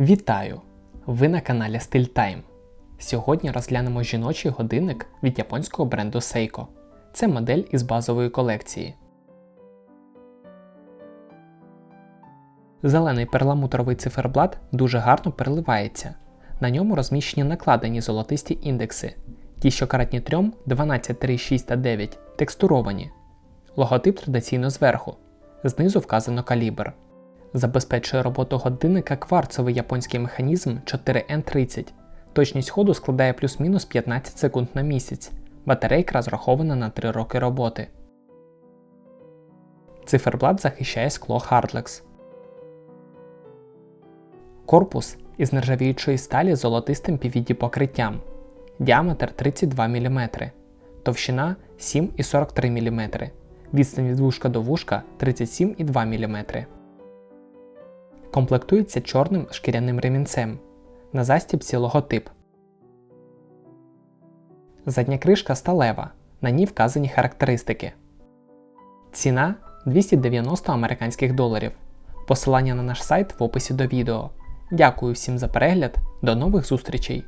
Вітаю! Ви на каналі Style Time. Сьогодні розглянемо жіночий годинник від японського бренду Seiko. Це модель із базової колекції. Зелений перламутровий циферблат дуже гарно переливається. На ньому розміщені накладені золотисті індекси. Ті, що каратні трьом 12, 3, 6 та 9 текстуровані. Логотип традиційно зверху. Знизу вказано калібр. Забезпечує роботу годинника кварцовий японський механізм 4N30. Точність ходу складає плюс-мінус 15 секунд на місяць. Батарейка розрахована на 3 роки роботи. Циферблат захищає скло Hardlex. Корпус із нержавіючої сталі з золотистим PVD покриттям. Діаметр 32 мм. Товщина 7,43 мм. Відстань від вушка до вушка 37,2 мм. Комплектується чорним шкіряним ремінцем. На застібці логотип. Задня кришка сталева. На ній вказані характеристики. Ціна 290 американських доларів. Посилання на наш сайт в описі до відео. Дякую всім за перегляд. До нових зустрічей!